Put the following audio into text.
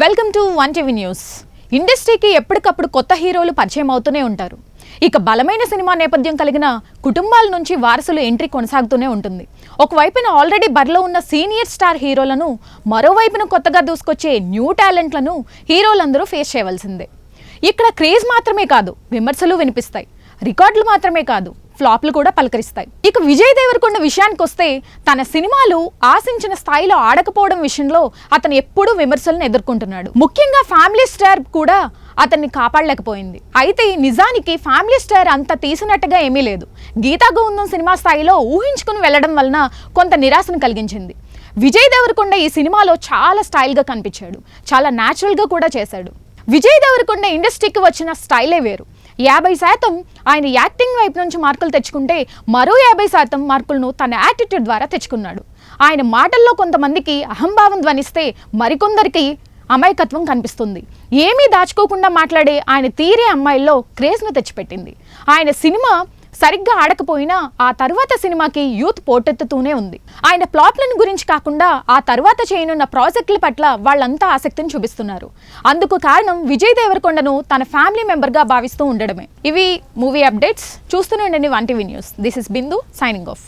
Welcome to one TV news ఇండస్ట్రీకి ఎప్పటికప్పుడు కొత్త హీరోలు పరిచయం అవుతూనే ఉంటారు. ఇక బలమైన సినిమా నేపథ్యం కలిగిన కుటుంబాల నుంచి వారసులు ఎంట్రీ కొనసాగుతూనే ఉంటుంది. ఒకవైపున ఆల్రెడీ బరిలో ఉన్న సీనియర్ స్టార్ హీరోలను మరోవైపున కొత్తగా దూసుకొచ్చే న్యూ టాలెంట్లను హీరోలందరూ ఫేస్ చేయవలసిందే. ఇక్కడ క్రేజ్ మాత్రమే కాదు విమర్శలు వినిపిస్తాయి. రికార్డులు మాత్రమే కాదు ఫ్లాప్లు కూడా పలకరిస్తాయి. ఇక విజయ్ దేవరకొండ విషయానికి వస్తే తన సినిమాలు ఆశించిన స్థాయిలో ఆడకపోవడం విషయంలో అతను ఎప్పుడూ విమర్శలను ఎదుర్కొంటున్నాడు. ముఖ్యంగా ఫ్యామిలీ స్టార్ కూడా అతన్ని కాపాడలేకపోయింది. అయితే నిజానికి ఫ్యామిలీ స్టార్ అంత తీసినట్టుగా ఏమీ లేదు. గీతా గోవిందం సినిమా స్థాయిలో ఊహించుకుని వెళ్ళడం వలన కొంత నిరాశను కలిగించింది. విజయ్ దేవరకొండ ఈ సినిమాలో చాలా స్టైల్గా కనిపించాడు. చాలా న్యాచురల్గా కూడా చేశాడు. విజయ్ దేవరకొండ ఇండస్ట్రీకి వచ్చిన స్టైలే వేరు. యాభై శాతం ఆయన యాక్టింగ్ వైపు నుంచి మార్కులు తెచ్చుకుంటే మరో యాభై శాతం మార్కులను తన యాటిట్యూడ్ ద్వారా తెచ్చుకున్నాడు. ఆయన మాటల్లో కొంతమందికి అహంభావం ధ్వనిస్తే మరికొందరికి అమాయకత్వం కనిపిస్తుంది. ఏమీ దాచుకోకుండా మాట్లాడే ఆయన తీరే అమ్మాయిల్లో క్రేజ్ను తెచ్చిపెట్టింది. ఆయన సినిమా సరిగ్గా ఆడకపోయినా ఆ తర్వాత సినిమాకి యూత్ పోటెత్తుతూనే ఉంది. ఆయన ప్లాట్లను గురించి కాకుండా ఆ తర్వాత చేయనున్న ప్రాజెక్టుల పట్ల వాళ్ళంతా ఆసక్తిని చూపిస్తున్నారు. అందుకు కారణం విజయ్ దేవరకొండను తన ఫ్యామిలీ మెంబర్గా భావిస్తూ ఉండడమే. ఇవి మూవీ అప్డేట్స్ చూస్తూనే ఉండండి one TV news. This is Bindu signing off.